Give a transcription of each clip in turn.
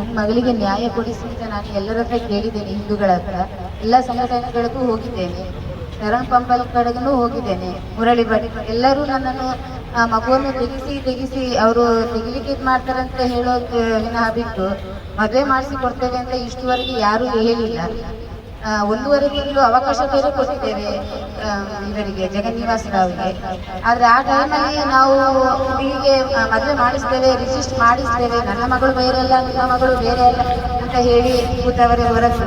ನನ್ನ ಮಗಳಿಗೆ ನ್ಯಾಯ ಕೊಡಿಸಿ ಅಂತ ನಾನು ಎಲ್ಲರ ಹತ್ರ ಕೇಳಿದ್ದೇನೆ ಹಿಂದೂಗಳ ಹತ್ರ. ಎಲ್ಲ ಸಂಘಟನೆಗಳಿಗೂ ಹೋಗಿದ್ದೇನೆ. ಶರಣ್ ಪಂಪಲ್ ಕಡೆಗೂ ಹೋಗಿದ್ದೇನೆ. ಮುರಳಿ ಭಟ್ ಎಲ್ಲರೂ ನನ್ನನ್ನು, ಆ ಮಗುವನ್ನು ತೆಗೆಸಿ ತೆಗೆಸಿ ಅವರು ತೆಗಿಲಿಕ್ಕೆ ಇದು ಮಾಡ್ತಾರಂತ ಹೇಳೋದು ವಿನಃ ಬಿಟ್ಟು ಮದುವೆ ಮಾಡಿಸಿ ಕೊಡ್ತೇವೆ ಅಂತ ಇಷ್ಟುವರೆಗೆ ಯಾರೂ ಹೇಳಿಲ್ಲ. ಒಂದೂವರೆ ತಿಂಗಳು ಅವಕಾಶ ಬೇರೆ ಕೊಟ್ಟಿದ್ದೇವೆ ಇವರಿಗೆ ರಾವ್ಗೆ ಆದ್ರೆ ಆ ಟೈಮಲ್ಲಿ ನಾವು ಹೀಗೆ ಮದುವೆ ಮಾಡಿಸ್ತೇವೆ ರಿಜಿಸ್ಟ್ ಮಾಡಿಸ್ತೇವೆ. ನನ್ನ ಮಗಳು ಬೇರೆ ಅಲ್ಲ, ನಿಮ್ಮ ಮಗಳು ಬೇರೆ ಅಲ್ಲ ಅಂತ ಹೇಳಿ ಕೂತವರೇ ಹೊರತು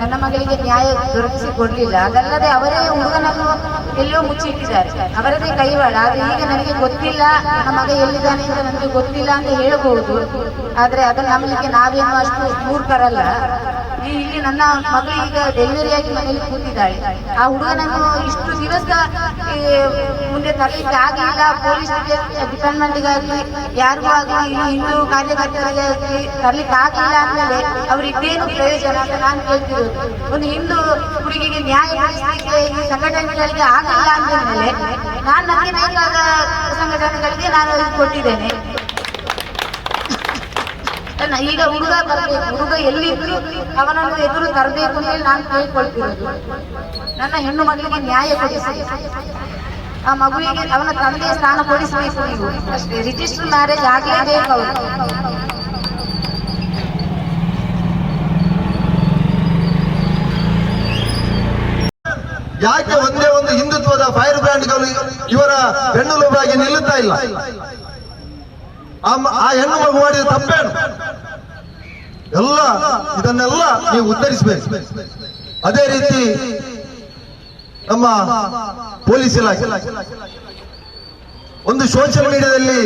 ನನ್ನ ಮಗಳಿಗೆ ನ್ಯಾಯ ದೊರಕಿಸಿ ಕೊಡ್ಲಿಲ್ಲ. ಅದಲ್ಲದೆ ಅವರೇ ಹುಡುಗನನ್ನು ಎಲ್ಲೋ ಮುಚ್ಚಿಟ್ಟಿದ್ದಾರೆ. ಅವರದೇ ಕೈವಾಡ. ಆದ್ರೆ ಈಗ ನನಗೆ ಗೊತ್ತಿಲ್ಲ, ನನ್ನ ಮಗ ಎಲ್ಲಿದ್ದಾನೆ ಅಂತ ನನಗೆ ಗೊತ್ತಿಲ್ಲ ಅಂತ ಹೇಳಬಹುದು. ಆದ್ರೆ ಅದನ್ನು ನಂಬಲಿಕ್ಕೆ ನಾವೇನು ಅಷ್ಟು ಮೂರ್ಖರಲ್ಲ. ಇಲ್ಲಿ ನನ್ನ ಮಗಳು ಈಗ ಡೆಲಿವರಿ ಆಗಿ ಮನೆಯಲ್ಲಿ ಕೂತಿದ್ದಾಳೆ. ಆ ಹುಡುಗನನ್ನು ಇಷ್ಟು ದಿವಸ ಮುಂದೆ ತರಲಿಕ್ಕೆ ಆಗಲಿಲ್ಲ ಪೊಲೀಸ್ ಡಿಪಾರ್ಟ್ಮೆಂಟ್ಗಾಗಲಿ ಯಾರಿಗೂ ಆಗಲಿ, ಇನ್ನು ಹಿಂದೂ ಕಾರ್ಯಕರ್ತರಿಗೆ ತರಲಿಕ್ಕೆ ಆಗಲಿಲ್ಲ ಅಂದರೆ ಅವ್ರಿಗೇನು ಪ್ರಯೋಜನ ಅಂತ ನಾನು ಕೇಳ್ತಿರೋದು. ಒಂದು ಹಿಂದೂ ಹುಡುಗಿಗೆ ನ್ಯಾಯ ಈ ಸಂಘಟನೆಗಳಿಗೆ ಆಗಲಿಲ್ಲ ಅಂದಮೇಲೆ ನಾನು ನನಗೆ ಬೇಕಾದ ಸಂಘಟನೆಗಳಿಗೆ ನಾನು ಕೊಟ್ಟಿದ್ದೇನೆ. ಈಗ ಹುಡುಗ ಬರಬೇಕು ಹುಡುಗ ಎಲ್ಲಿದ್ರು ಅವನನ್ನು ಎದುರು ತರಬೇಕು ಅಂತ ಹೇಳಿ ನಾನು ಕೇಳ್ಕೊಳ್ತಿರೋದು. ನನ್ನ ಹೆಣ್ಣು ಮಗಳಿಗೆ ನ್ಯಾಯ ಕೊಡಿಸಿ. ಆ ಮಗುವಿಗೆ ಅವನ ತಂದೆಯ ಸ್ಥಾನ ಕೊಡಿಸಬೇಕು ನೀವು. ಅಷ್ಟೇ ರಿಜಿಸ್ಟರ್ ಮ್ಯಾರೇಜ್ ಆಗಲೇಬೇಕು ಅವರು ಯಾಕೆ ಒಂದೇ ಒಂದು ಹಿಂದುತ್ವದ ಫೈರ್ ಬ್ರ್ಯಾಂಡ್ಗಳು ಇವರ ಬೆನ್ನೆಲುಬಾಗಿ ನಿಲ್ಲುತ್ತಾ ಇಲ್ಲ? ಆ ಹೆಣ್ಣು ಮಗು ಮಾಡಿದ ತಪ್ಪೇನು? ಎಲ್ಲ, ಇದನ್ನೆಲ್ಲ ನೀವು ಉತ್ತರಿಸಬೇಕು ಅದೇ ರೀತಿ ನಮ್ಮ ಪೊಲೀಸ್ ಇಲಾಖೆ. ಒಂದು ಸೋಷಿಯಲ್ ಮೀಡಿಯಾದಲ್ಲಿ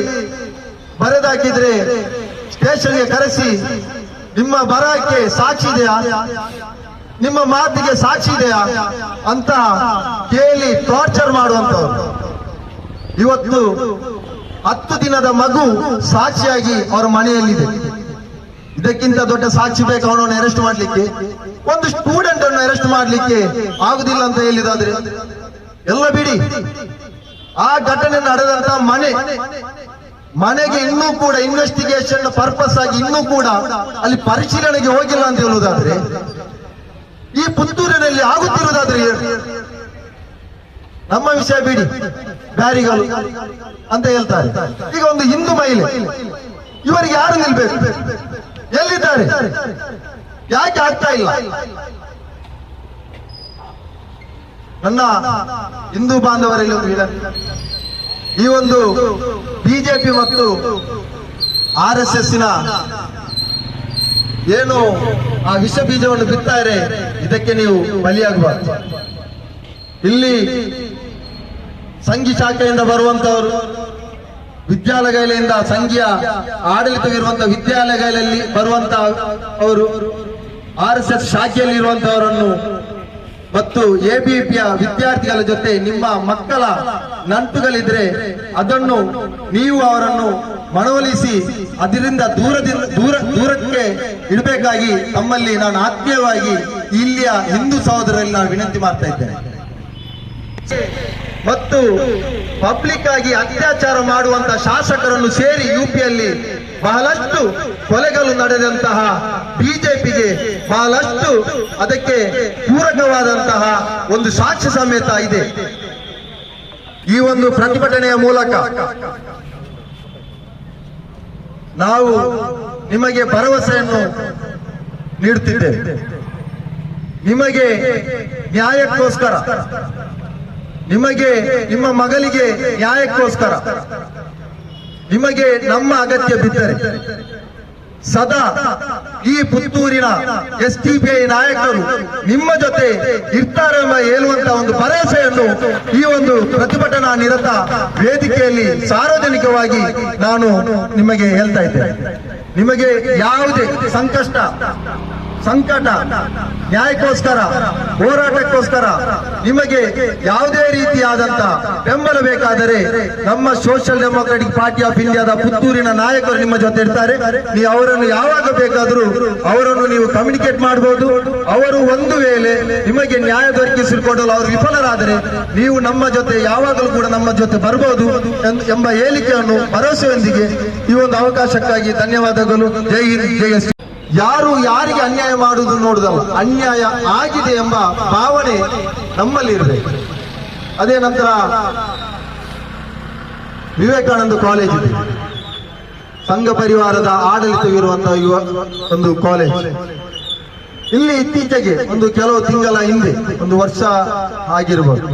ಬರೆದಾಕಿದ್ರೆ ಸ್ಟೇಷನ್ಗೆ ಕರೆಸಿ, ನಿಮ್ಮ ಬರಹಕ್ಕೆ ಸಾಕ್ಷಿ ಇದೆಯಾ? ನಿಮ್ಮ ಮಾತಿಗೆ ಸಾಕ್ಷಿ ಇದೆಯಾ? ಅಂತ ಕೇಳಿ ಟಾರ್ಚರ್ ಮಾಡುವಂತವ್ರು ಇವತ್ತು ಹತ್ತು ದಿನದ ಮಗು ಸಾಕ್ಷಿಯಾಗಿ ಅವರ ಮನೆಯಲ್ಲಿದೆ. ಇದಕ್ಕಿಂತ ದೊಡ್ಡ ಸಾಕ್ಷಿ ಬೇಕು ಅವನನ್ನು ಅರೆಸ್ಟ್ ಮಾಡ್ಲಿಕ್ಕೆ. ಒಂದು ಸ್ಟೂಡೆಂಟ್ ಅನ್ನು ಅರೆಸ್ಟ್ ಮಾಡ್ಲಿಕ್ಕೆ ಆಗುದಿಲ್ಲ ಅಂತ ಹೇಳಿದಾದ್ರೆ. ಎಲ್ಲ ಬಿಡಿ. ಆ ಘಟನೆ ನಡೆದಂತ ಮನೆ, ಮನೆಗೆ ಇನ್ನೂ ಕೂಡ ಇನ್ವೆಸ್ಟಿಗೇಷನ್ ಪರ್ಪಸ್ ಆಗಿ ಇನ್ನೂ ಕೂಡ ಅಲ್ಲಿ ಪರಿಶೀಲನೆಗೆ ಹೋಗಿಲ್ಲ ಅಂತ ಹೇಳುವುದಾದ್ರೆ ಈ ಪುತ್ತೂರಿನಲ್ಲಿ ಆಗುತ್ತಿರುವುದಾದ್ರೆ? ನಮ್ಮ ವಿಷಯ ಬಿಡಿ. ಬ್ಯಾರಿಗಳು ಅಂತ ಹೇಳ್ತಾರೆ. ಈಗ ಒಂದು ಹಿಂದೂ ಮಹಿಳೆ, ಇವರಿಗೆ ಯಾರು ನಿಲ್ಬೇಕು? ಎಲ್ಲಿದ್ದಾರೆ? ಯಾಕೆ ಆಗ್ತಾ ಇಲ್ಲ? ನನ್ನ ಹಿಂದೂ ಬಾಂಧವರಲ್ಲಿ ಒಂದು. ಈ ಒಂದು ಬಿಜೆಪಿ ಮತ್ತು ಆರ್ ಎಸ್ ಎಸ್ನ ಏನು ಆ ವಿಷ ಬೀಜವನ್ನು ಬಿತ್ತಾರೆ ಇದಕ್ಕೆ ನೀವು ಬಲಿಯಾಗಬಾರ್ದು. ಇಲ್ಲಿ ಸಂಘಿ ಶಾಖೆಯಿಂದ ಬರುವಂತವರು ವಿದ್ಯಾಲಯಗಳಿಂದ ಸಂಘೀಯ ಆಡಳಿತವಿರುವಂತಹ ವಿದ್ಯಾಲಯಗಳಲ್ಲಿ ಬರುವಂತ ಅವರು, ಆರ್ ಎಸ್ ಎಸ್ ಶಾಖೆಯಲ್ಲಿ ಇರುವಂತವರನ್ನು ಮತ್ತು ಎಬಿಪಿಯ ವಿದ್ಯಾರ್ಥಿಗಳ ಜೊತೆ ನಿಮ್ಮ ಮಕ್ಕಳ ನಂಟುಗಳಿದ್ರೆ ಅದನ್ನು ನೀವು ಅವರನ್ನು ಮನವೊಲಿಸಿ ಅದರಿಂದ ದೂರದಿಂದ, ದೂರ, ದೂರಕ್ಕೆ ಇಡಬೇಕಾಗಿ ತಮ್ಮಲ್ಲಿ ನಾನು ಆತ್ಮೀಯವಾಗಿ ಇಲ್ಲಿಯ ಹಿಂದೂ ಸಹೋದರಲ್ಲಿ ನಾನು ವಿನಂತಿ ಮಾಡ್ತಾ ಇದ್ದೇನೆ. ಮತ್ತು ಪಬ್ಲಿಕ್ ಆಗಿ ಅತ್ಯಾಚಾರ ಮಾಡುವಂತ ಶಾಸಕರನ್ನು ಸೇರಿ ಯುಪಿಯಲ್ಲಿ ಬಹಳಷ್ಟು ಕೊಲೆಗಳು ನಡೆದಂತಹ ಬಿಜೆಪಿಗೆ ಬಹಳಷ್ಟು ಅದಕ್ಕೆ ಪೂರಕವಾದಂತಹ ಒಂದು ಸಾಕ್ಷ್ಯ ಸಮೇತ ಇದೆ. ಈ ಒಂದು ಪ್ರತಿಭಟನೆಯ ಮೂಲಕ ನಾವು ನಿಮಗೆ ಭರವಸೆಯನ್ನು ನೀಡುತ್ತಿದ್ದೇವೆ. ನಿಮಗೆ ನ್ಯಾಯಕ್ಕೋಸ್ಕರ ನಿಮಗೆ ನಿಮ್ಮ ಮಗಳಿಗೆ ನ್ಯಾಯಕ್ಕೋಸ್ಕರ, ನಿಮಗೆ ನಮ್ಮ ಅಗತ್ಯ ಬಿದ್ದರೆ ಸದಾ ಈ ಪುತ್ತೂರಿನ ಎಸ್ ಟಿ ಪಿ ಐ ನಾಯಕರು ನಿಮ್ಮ ಜೊತೆ ಇರ್ತಾರೆಂಬ ಹೇಳುವಂತ ಒಂದು ಭರವಸೆಯನ್ನು ಈ ಒಂದು ಪ್ರತಿಭಟನಾ ನಿರತ ವೇದಿಕೆಯಲ್ಲಿ ಸಾರ್ವಜನಿಕವಾಗಿ ನಾನು ನಿಮಗೆ ಹೇಳ್ತಾ ಇದ್ದೇನೆ. ನಿಮಗೆ ಯಾವುದೇ ಸಂಕಷ್ಟ ಸಂಕಟ, ನ್ಯಾಯಕ್ಕೋಸ್ಕರ, ಹೋರಾಟಕ್ಕೋಸ್ಕರ ನಿಮಗೆ ಯಾವುದೇ ರೀತಿಯಾದಂತ ಬೆಂಬಲ ಬೇಕಾದರೆ ನಮ್ಮ ಸೋಷಿಯಲ್ ಡೆಮೊಕ್ರಾಟಿಕ್ ಪಾರ್ಟಿ ಆಫ್ ಇಂಡಿಯಾದ ಪುತ್ತೂರಿನ ನಾಯಕರು ನಿಮ್ಮ ಜೊತೆ ಇರ್ತಾರೆ. ನೀವು ಅವರನ್ನು ಯಾವಾಗ ಬೇಕಾದರೂ ಅವರನ್ನು ನೀವು ಕಮ್ಯುನಿಕೇಟ್ ಮಾಡಬಹುದು ಅವರು ಒಂದು ವೇಳೆ ನಿಮಗೆ ನ್ಯಾಯ ದೊರಕಿಸಿಕೊಡಲು ಅವರು ವಿಫಲರಾದರೆ ನೀವು ನಮ್ಮ ಜೊತೆ ಯಾವಾಗಲೂ ಕೂಡ ನಮ್ಮ ಜೊತೆ ಬರಬಹುದು ಎಂಬ- ಹೇಳಿಕೆಯನ್ನು ಭರವಸೆಯೊಂದಿಗೆ ಈ ಒಂದು ಅವಕಾಶಕ್ಕಾಗಿ ಧನ್ಯವಾದಗಳು. ಜೈ ಹಿಂದ್, ಜೈ ಯಾರು ಯಾರಿಗೆ ಅನ್ಯಾಯ ಮಾಡುವುದು ನೋಡುದಲ್ಲ ಅನ್ಯಾಯ ಆಗಿದೆ ಎಂಬ ಭಾವನೆ ನಮ್ಮಲ್ಲಿ ಇರಬೇಕು ಅದೇ ನಂತರ ವಿವೇಕಾನಂದ ಕಾಲೇಜ್ ಇದೆ. ಸಂಘ ಪರಿವಾರದ ಆಡಳಿತವಿರುವಂತಹ ಯುವ ಒಂದು ಕಾಲೇಜ್. ಇಲ್ಲಿ ಇತ್ತೀಚೆಗೆ ಒಂದು ಕೆಲವು ತಿಂಗಳ ಹಿಂದೆ, ಒಂದು ವರ್ಷ ಆಗಿರ್ಬೋದು,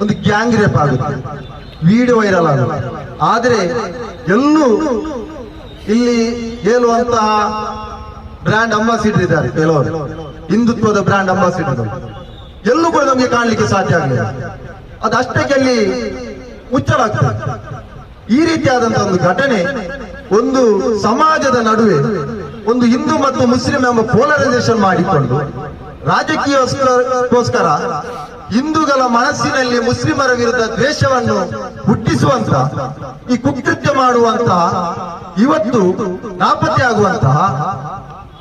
ಒಂದು ಗ್ಯಾಂಗ್ ರೇಪ್ ಆಗುತ್ತೆ. ವಿಡಿಯೋ ವೈರಲ್ ಆಗುತ್ತೆ. ಆದರೆ ಎಲ್ಲೂ ಇಲ್ಲಿ ಹೇಳುವಂತಹ ಬ್ರ್ಯಾಂಡ್ ಅಂಬಾಸಿಡರ್ ಇದ್ದಾರೆ, ಕೆಲವರು. ಹಿಂದುತ್ವದ ಬ್ರ್ಯಾಂಡ್ ಅಂಬಾಸಿಡರ್ ಎಲ್ಲೂ ಕೂಡ ನಮಗೆ ಕಾಣಲಿಕ್ಕೆ ಸಾಧ್ಯ ಆಗಲಿಲ್ಲ. ಅದಷ್ಟಕ್ಕೆ ಅಲ್ಲಿ ಮುಚ್ಚಲಾಗ್ತದೆ ಈ ರೀತಿಯಾದಂತಹ ಒಂದು ಘಟನೆ, ಒಂದು ಸಮಾಜದ ನಡುವೆ ಒಂದು ಹಿಂದೂ ಮತ್ತು ಮುಸ್ಲಿಂ ಎಂಬ ಪೋಲರೈಸೇಷನ್ ಮಾಡಿಕೊಂಡು ರಾಜಕೀಯಕ್ಕೋಸ್ಕರ ಹಿಂದೂಗಳ ಮನಸ್ಸಿನಲ್ಲಿ ಮುಸ್ಲಿಮರ ವಿರುದ್ಧ ದ್ವೇಷವನ್ನು ಹುಟ್ಟಿಸುವಂತ, ಈ ಕುಕೃತ್ಯ ಮಾಡುವಂತಹ, ಇವತ್ತು ನಾಪತ್ತೆಯಾಗುವಂತಹ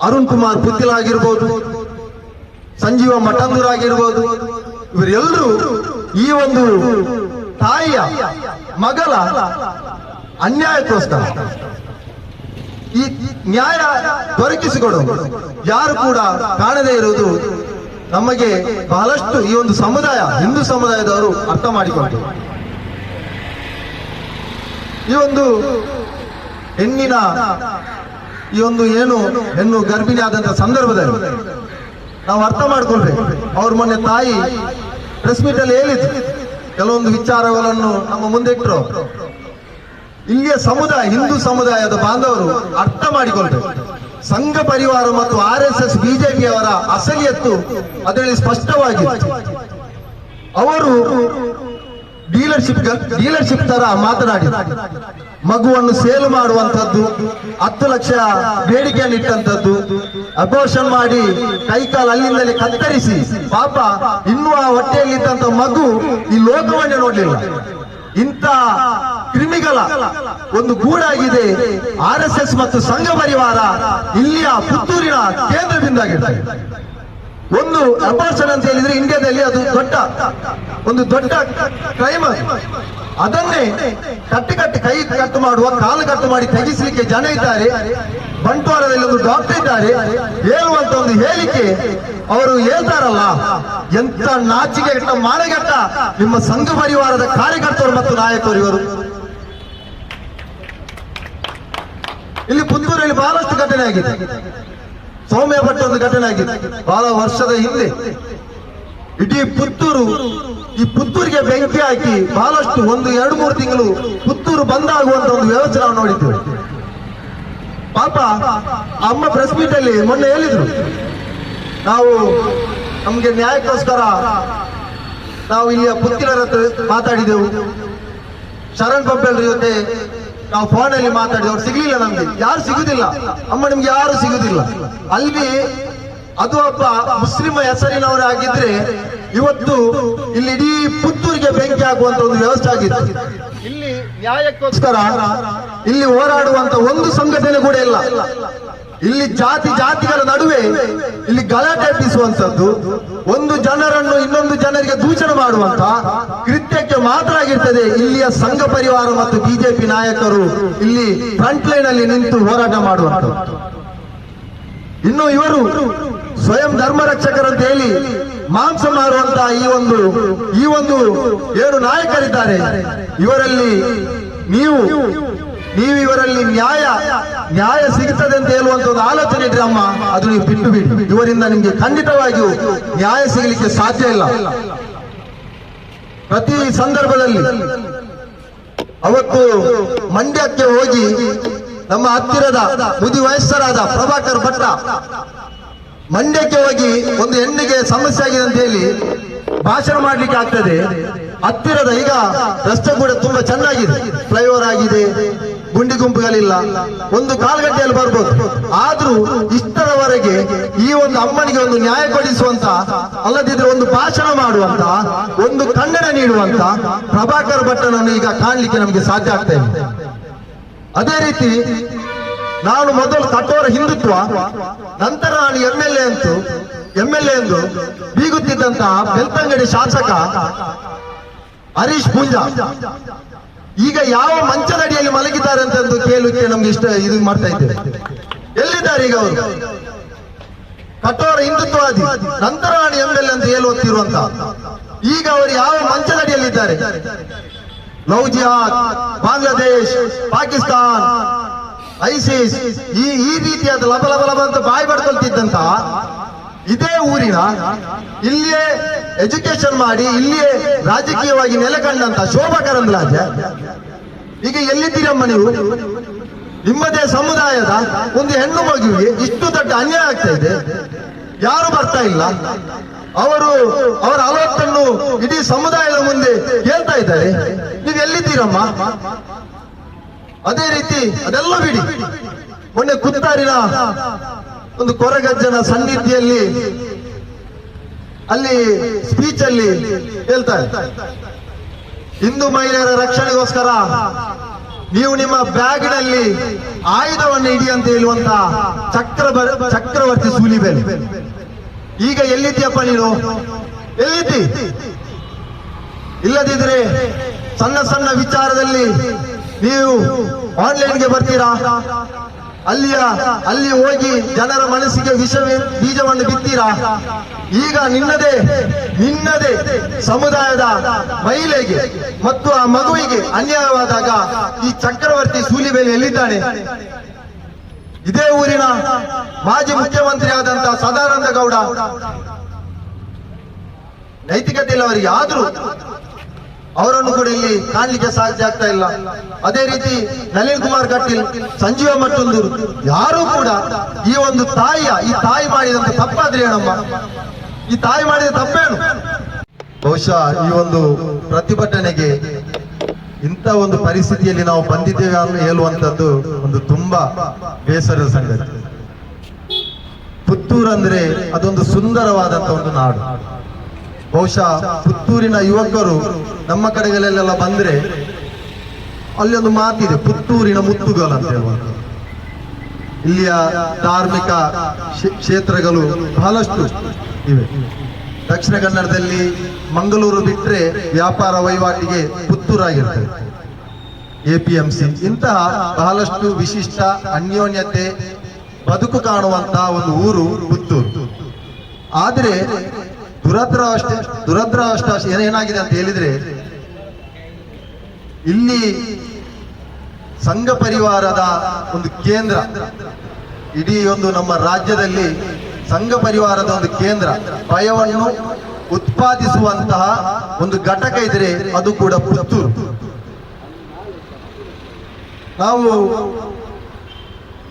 ಅರುಣ್ ಕುಮಾರ್ ಪುತ್ತಿಲ್ ಆಗಿರ್ಬೋದು, ಸಂಜೀವ ಮಠಂದೂರ್ ಆಗಿರ್ಬೋದು ಇವರೆಲ್ಲರೂ ಈ ಒಂದು ತಾಯಿಯ ಮಗಳ ಅನ್ಯಾಯಕ್ಕೋಸ್ಕರ ಈ ನ್ಯಾಯ ದೊರಕಿಸಿಕೊಡು ಯಾರು ಕೂಡ ಕಾಣದೇ ಇರುವುದು ನಮಗೆ ಬಹಳಷ್ಟು ಈ ಒಂದು ಸಮುದಾಯ, ಹಿಂದೂ ಸಮುದಾಯದವರು ಅರ್ಥ ಮಾಡಿಕೊಂಡು ಈ ಒಂದು ಹೆಣ್ಣಿನ ಈ ಒಂದು ಏನು ಹೆಣ್ಣು ಗರ್ಭಿಣಿ ಆದಂತ ಸಂದರ್ಭದಲ್ಲಿ ನಾವು ಅರ್ಥ ಮಾಡ್ಕೊಳ್ಬೇಕು. ಅವ್ರ ಮೊನ್ನೆ ತಾಯಿ ಪ್ರೆಸ್ ಮೀಟ್ ಅಲ್ಲಿ ಹೇಳಿದ್ರು. ಕೆಲವೊಂದು ವಿಚಾರಗಳನ್ನು ನಮ್ಮ ಮುಂದೆ ಇಟ್ಟರು ಇಲ್ಲಿಯ ಸಮುದಾಯ, ಹಿಂದೂ ಸಮುದಾಯದ ಬಾಂಧವರು ಅರ್ಥ ಮಾಡಿಕೊಳ್ಬೇಕು. ಸಂಘ ಪರಿವಾರ ಮತ್ತು ಆರ್ ಎಸ್ ಎಸ್ ಬಿಜೆಪಿಯವರ ಅಸಲಿಯತ್ತು ಅದರಲ್ಲಿ ಸ್ಪಷ್ಟವಾಗಿದೆ ಅವರು ಡೀಲರ್ಶಿಪ್ ಡೀಲರ್ಶಿಪ್ ತರ ಮಾತನಾಡಿ. ಮಗುವನ್ನು ಸೇಲ್ ಮಾಡುವಂತದ್ದು ಹತ್ತು ಲಕ್ಷ ಬೇಡಿಕೆಯನ್ನು ಇಟ್ಟಂತದ್ದು ಅಬೋಷನ್ ಮಾಡಿ ಕೈಕಾಲು ಅಲ್ಲಿಂದಲೇ ಕತ್ತರಿಸಿ, ಪಾಪ ಇನ್ನೂ ಆ ಹೊಟ್ಟೆಯಲ್ಲಿ ಇದ್ದಂತ ಮಗು ಈ ಲೋಕವನ್ನೇ ನೋಡ್ಲಿಲ್ಲ. ಇಂಥ ಕ್ರಿಮಿಗಳ ಒಂದು ಗೂಡಾಗಿದೆ ಆರ್ ಎಸ್ ಎಸ್ ಮತ್ತು ಸಂಘ ಪರಿವಾರ, ಇಲ್ಲಿಯ ಪುತ್ತೂರಿನ ಕೇಂದ್ರ ಬಿಂದಾಗಿದೆ ಒಂದು ಅಪಾರ್ಷನ್ ಅಂತ ಹೇಳಿದ್ರೆ ಇಂಡಿಯಾದಲ್ಲಿ ಅದು ದೊಡ್ಡ, ಒಂದು ದೊಡ್ಡ ಕ್ರೈಮ್ ಅದು. ಅದನ್ನೇ ಕಟ್ಟಿ ಕಟ್ಟಿ ಕೈ ಕಟ್ಟು ಮಾಡುವ, ಕಾಲು ಕಟ್ಟು ಮಾಡಿ ತೆಗಿಸಲಿಕ್ಕೆ ಜನ ಇದ್ದಾರೆ. ಬಂಟ್ವಾಳದಲ್ಲಿ ಒಂದು ಡಾಕ್ಟರ್ ಇದ್ದಾರೆ. ಹೇಳುವಂತ ಒಂದು ಹೇಳಿಕೆ ಅವರು ಹೇಳ್ತಾರಲ್ಲ ಎಂತ ನಾಚಿಕೆ ಕೆಟ್ಟ ಮಾನಗೆಟ್ಟ ನಿಮ್ಮ ಸಂಘ ಪರಿವಾರದ ಕಾರ್ಯಕರ್ತರು ಮತ್ತು ನಾಯಕರು ಇವರು. ಇಲ್ಲಿ ಪುತ್ತೂರಲ್ಲಿ ಬಹಳಷ್ಟು ಘಟನೆ ಆಗಿದೆ. ಸೌಮ್ಯ ಭಟ್ ಒಂದು ಘಟನೆ ಆಗಿದೆ ಬಹಳ ವರ್ಷದ ಹಿಂದೆ. ಇಡೀ ಪುತ್ತೂರು, ಈ ಪುತ್ತೂರಿಗೆ ಬೆಂಕಿ ಹಾಕಿ ಬಹಳಷ್ಟು ಒಂದು, ಎರಡು, ಮೂರು ತಿಂಗಳು ಪುತ್ತೂರು ಬಂದಾಗುವಂತ ಒಂದು ವ್ಯವಸ್ಥೆ ನಾವು ನೋಡಿದ್ದೇವೆ. ಪಾಪ, ಅಮ್ಮ ಪ್ರೆಸ್ ಮೀಟ್ ಅಲ್ಲಿ ಮೊನ್ನೆ ಹೇಳಿದ್ರು, ನಾವು ನಮ್ಗೆ ನ್ಯಾಯಕ್ಕೋಸ್ಕರ ನಾವು ಇಲ್ಲಿಯ ಪುತ್ತಿನ ಮಾತಾಡಿದೆವು. ಶರಣ್ ಪಂಪೇಲ್ರ ಜೊತೆ ನಾವು ಫೋನ್ ಅಲ್ಲಿ ಮಾತಾಡಿದೆವು ಅವ್ರು ಸಿಗ್ಲಿಲ್ಲ ನಮ್ಗೆ. ಯಾರು ಸಿಗುದಿಲ್ಲ. ಅಮ್ಮ ನಿಮ್ಗೆ ಯಾರು ಸಿಗುದಿಲ್ಲ. ಅಲ್ಲಿ ಅದು ಒಬ್ಬ ಮುಸ್ಲಿಮ ಹೆಸರಿನವರೇ ಆಗಿದ್ರೆ ಇವತ್ತು ಇಲ್ಲಿ ಇಡೀ ಪುತ್ತೂರಿಗೆ ಬೆಂಕಿ ಆಗುವಂತ ಒಂದು ವ್ಯವಸ್ಥೆ ಆಗಿದೆ ಇಲ್ಲಿ ನ್ಯಾಯಕ್ಕೋಸ್ಕರ ಇಲ್ಲಿ ಹೋರಾಡುವಂತ ಒಂದು ಸಂಘಟನೆ ಕೂಡ ಇಲ್ಲ. ಇಲ್ಲಿ ಜಾತಿ ಜಾತಿಗಳ ನಡುವೆ ಇಲ್ಲಿ ಗಲಾಟೆ ಎಬ್ಬಿಸುವಂತದ್ದು ಒಂದು ಜನರನ್ನು ಇನ್ನೊಂದು ಜನರಿಗೆ ದೂಷಣೆ ಮಾಡುವಂತ ಕೃತ್ಯಕ್ಕೆ ಮಾತ್ರ ಆಗಿರ್ತದೆ. ಇಲ್ಲಿಯ ಸಂಘ ಪರಿವಾರ ಮತ್ತು ಬಿಜೆಪಿ ನಾಯಕರು ಇಲ್ಲಿ ಫ್ರಂಟ್ ಲೈನ್ ಅಲ್ಲಿ ನಿಂತು ಹೋರಾಟ ಮಾಡುವಂತ ಇನ್ನು ಇವರು ಸ್ವಯಂ ಧರ್ಮ ರಕ್ಷಕರಂತ ಹೇಳಿ ಮಾಂಸ ಮಾರುವಂತ ಈ ಒಂದು ಈ ಒಂದು ಏಳು ನಾಯಕರಿದ್ದಾರೆ. ಇವರಲ್ಲಿ ನೀವು ನೀವು ಇವರಲ್ಲಿ ನ್ಯಾಯ ನ್ಯಾಯ ಸಿಗುತ್ತದೆ ಅಂತ ಹೇಳುವಂತ ಒಂದು ಆಲೋಚನೆ ಇದ್ರೆ ಅಮ್ಮ, ಅದು ನೀವು ಬಿಟ್ಟು ಬಿಡಿ. ಇವರಿಂದ ನಿಮ್ಗೆ ಖಂಡಿತವಾಗಿಯೂ ನ್ಯಾಯ ಸಿಗಲಿಕ್ಕೆ ಸಾಧ್ಯ ಇಲ್ಲ. ಪ್ರತಿ ಸಂದರ್ಭದಲ್ಲಿ ಅವತ್ತು ಮಂಡ್ಯಕ್ಕೆ ಹೋಗಿ ನಮ್ಮ ಹತ್ತಿರದ ಮುದಿ ವಯಸ್ಸರಾದ ಪ್ರಭಾಕರ್ ಭಟ್ಟ ಮಂಡ್ಯಕ್ಕೆ ಹೋಗಿ ಒಂದು ಹೆಣ್ಣಿಗೆ ಸಮಸ್ಯೆ ಆಗಿದೆ ಅಂತ ಹೇಳಿ ಭಾಷಣ ಮಾಡ್ಲಿಕ್ಕೆ ಆಗ್ತದೆ. ಹತ್ತಿರದ ಈಗ ರಸ್ತೆ ಕೂಡ ತುಂಬಾ ಚೆನ್ನಾಗಿದೆ. ಫ್ಲೈಓವರ್ ಆಗಿದೆ. ಗುಂಡಿ ಗುಂಪುಗಳಿಲ್ಲ. ಒಂದು ಕಾಲಗಟ್ಟೆಯಲ್ಲಿ ಬರ್ಬೋದು. ಆದ್ರೂ ಇಷ್ಟರವರೆಗೆ ಈ ಒಂದು ಅಮ್ಮನಿಗೆ ಒಂದು ನ್ಯಾಯ ಕೊಡಿಸುವಂತ, ಅಲ್ಲದಿದ್ರೆ ಒಂದು ಭಾಷಣ ಮಾಡುವಂತ, ಒಂದು ಖಂಡನೆ ನೀಡುವಂತ ಪ್ರಭಾಕರ್ ಭಟ್ಟನನ್ನು ಈಗ ಕಾಣಲಿಕ್ಕೆ ನಮಗೆ ಸಾಧ್ಯ ಆಗ್ತಾ ಇದೆ. ಅದೇ ರೀತಿ ನಾನು ಮೊದಲು ಕಠೋರ ಹಿಂದುತ್ವ, ನಂತರ ನಾನು ಎಂ ಎಲ್ ಎ ಅಂತೂ ಎಂ ಎಲ್ ಎ ಎಂದು ಬೀಗುತ್ತಿದ್ದಂತಹ ಬೆಳ್ತಂಗಡಿ ಶಾಸಕ ಹರೀಶ್ ಪೂಂಜಾ. ಈಗ ಯಾವ ಮಂಚದಡಿಯಲ್ಲಿ ಮಲಗಿದ್ದಾರೆ ಅಂತ ಕೇಳಲಿಕ್ಕೆ ನಮ್ಗೆ ಇಷ್ಟ, ಇದು ಮಾಡ್ತಾ ಇದ್ದೇವೆ. ಎಲ್ಲಿದ್ದಾರೆ ಈಗ ಅವರು? ಕಠೋರ ಹಿಂದುತ್ವವಾದಿ ನಂತರ ನಾನು ಎಂ ಎಲ್ ಅಂತ ಹೇಳುತ್ತಿರುವಂತ ಈಗ ಅವರು ಯಾವ ಮಂಚದಡಿಯಲ್ಲಿದ್ದಾರೆ love jihad Bangladesh, Pakistan, ISIS, ಈ ಈ ರೀತಿಯಾದ ಲಬ ಲಬ ಲಬ ಅಂತ ಬಾಯಿ ಪಡ್ಕೊಳ್ತಿದ್ದಂತ ಇದೇ ಊರಿನ ಇಲ್ಲಿಯೇ ಎಜುಕೇಶನ್ ಮಾಡಿ, ಇಲ್ಲಿಯೇ ರಾಜಕೀಯವಾಗಿ ನೆಲೆಕಂಡಂತ ಶೋಭಾ ಕರಂದ್ಲಾಜೆ ಈಗ ಎಲ್ಲಿದ್ದೀರಮ್ಮ ನೀವು? ನಿಮ್ಮದೇ ಸಮುದಾಯದ ಒಂದು ಹೆಣ್ಣು ಮಗುವಿಗೆ ಇಷ್ಟು ದೊಡ್ಡ ಅನ್ಯಾಯ ಆಗ್ತಾ ಇದೆ. ಯಾರು ಬರ್ತಾ ಇಲ್ಲ? ಅವರು ಅವರ ಅಲವತ್ತನ್ನು ಇಡೀ ಸಮುದಾಯದ ಮುಂದೆ ಹೇಳ್ತಾ ಇದ್ದಾರೆ. ನೀವು ಎಲ್ಲಿದ್ದೀರಮ್ಮ ಅದೇ ರೀತಿ ಅದೆಲ್ಲ ಬಿಡಿ. ಮೊನ್ನೆ ಕುತ್ತಾರಿನ ಒಂದು ಕೊರಗಜ್ಜನ ಸನ್ನಿಧಿಯಲ್ಲಿ ಅಲ್ಲಿ ಸ್ಪೀಚ್ ಅಲ್ಲಿ ಹೇಳ್ತಾರೆ ಹಿಂದೂ ಮಹಿಳೆಯರ ರಕ್ಷಣೆಗೋಸ್ಕರ ನೀವು ನಿಮ್ಮ ಬ್ಯಾಗ್ನಲ್ಲಿ ಆಯುಧವನ್ನು ಇಡಿ ಅಂತ ಹೇಳುವಂತ ಚಕ್ರ ಚಕ್ರವರ್ತಿ ಸೂಲಿಬೇಲೆ. ಈಗ ಎಲ್ಲಿದ್ದೀಯಪ್ಪ ನೀನು? ಎಲ್ಲಿದ್ದಿ? ಇಲ್ಲದಿದ್ರೆ ಸಣ್ಣ ಸಣ್ಣ ವಿಚಾರದಲ್ಲಿ ನೀವು ಆನ್ಲೈನ್ಗೆ ಬರ್ತೀರಾ? ಅಲ್ಲಿಯ, ಅಲ್ಲಿ ಹೋಗಿ ಜನರ ಮನಸ್ಸಿಗೆ ವಿಷ ಬೀಜವನ್ನು ಬಿತ್ತೀರಾ? ಈಗ ನಿನ್ನದೇ ನಿನ್ನದೇ ಸಮುದಾಯದ ಮಹಿಳೆಗೆ ಮತ್ತು ಆ ಮಗುವಿಗೆ ಅನ್ಯಾಯವಾದಾಗ ಈ ಚಕ್ರವರ್ತಿ ಸೂಲಿಬೇಲಿ ಎಲ್ಲಿದ್ದಾನೆ? ಇದೇ ಊರಿನ ಮಾಜಿ ಮುಖ್ಯಮಂತ್ರಿ ಆದಂತಹ ಸದಾನಂದ ಗೌಡ. ನೈತಿಕತೆ ಇಲ್ಲ ಅವರಿಗೆ ಆದ್ರೂ ಅವರನ್ನು ಕೂಡ ಇಲ್ಲಿ ಕಾಣಲಿಕ್ಕೆ ಸಾಧ್ಯ ಆಗ್ತಾ ಇಲ್ಲ. ಅದೇ ರೀತಿ ನಳಿನ್ ಕುಮಾರ್ ಕಟೀಲ್, ಸಂಜೀವ ಮತ್ತೊಂದು ಯಾರು ಕೂಡ ಈ ಒಂದು ತಾಯಿಯ, ಈ ತಾಯಿ ಮಾಡಿದಂತ ತಪ್ಪಾದ್ರೆ ಏನಮ್ಮ? ಈ ತಾಯಿ ಮಾಡಿದ ತಪ್ಪೇನು? ಬಹುಶಃ ಈ ಒಂದು ಪ್ರತಿಭಟನೆಗೆ ಇಂಥ ಒಂದು ಪರಿಸ್ಥಿತಿಯಲ್ಲಿ ನಾವು ಬಂದಿದ್ದೇವೆ ಅಂತ ಹೇಳುವಂತದ್ದು ಒಂದು ತುಂಬಾ ಬೇಸರದ ಸಂಗತಿ. ಪುತ್ತೂರು ಅಂದ್ರೆ ಅದೊಂದು ಸುಂದರವಾದಂತ ಒಂದು ನಾಡು. ಬಹುಶಃ ಪುತ್ತೂರಿನ ಯುವಕರು ನಮ್ಮ ಕಡೆಗಳಲ್ಲೆಲ್ಲ ಬಂದ್ರೆ ಅಲ್ಲಿ ಒಂದು ಮಾತಿದೆ, ಪುತ್ತೂರಿನ ಮುತ್ತುಗಳ ಅಂತ ಹೇಳುವಂತ. ಇಲ್ಲಿಯ ಧಾರ್ಮಿಕ ಕ್ಷೇತ್ರಗಳು ಬಹಳಷ್ಟು ಇವೆ. ದಕ್ಷಿಣ ಕನ್ನಡದಲ್ಲಿ ಮಂಗಳೂರು ಬಿಟ್ಟರೆ ವ್ಯಾಪಾರ ವಹಿವಾಟಿಗೆ ಪುತ್ತೂರಾಗಿರ್ತದೆ ಎಪಿಎಂಸಿ ಇಂತಹ ಬಹಳಷ್ಟು ವಿಶಿಷ್ಟ ಅನ್ಯೋನ್ಯತೆ ಬದುಕು ಕಾಣುವಂತಹ ಒಂದು ಊರು ಪುತ್ತೂರು. ಆದ್ರೆ ದುರದೃಷ್ಟ ಏನ ಏನಾಗಿದೆ ಅಂತ ಹೇಳಿದ್ರೆ, ಇಲ್ಲಿ ಸಂಘ ಪರಿವಾರದ ಒಂದು ಕೇಂದ್ರ, ಇಡೀ ಒಂದು ನಮ್ಮ ರಾಜ್ಯದಲ್ಲಿ ಸಂಘ ಪರಿವಾರದ ಒಂದು ಕೇಂದ್ರ ಭಯವನ್ನು ಉತ್ಪಾದಿಸುವಂತಹ ಒಂದು ಘಟಕ ಇದ್ರೆ ಅದು ಕೂಡ ಪುತ್ತೂರು. ನಾವು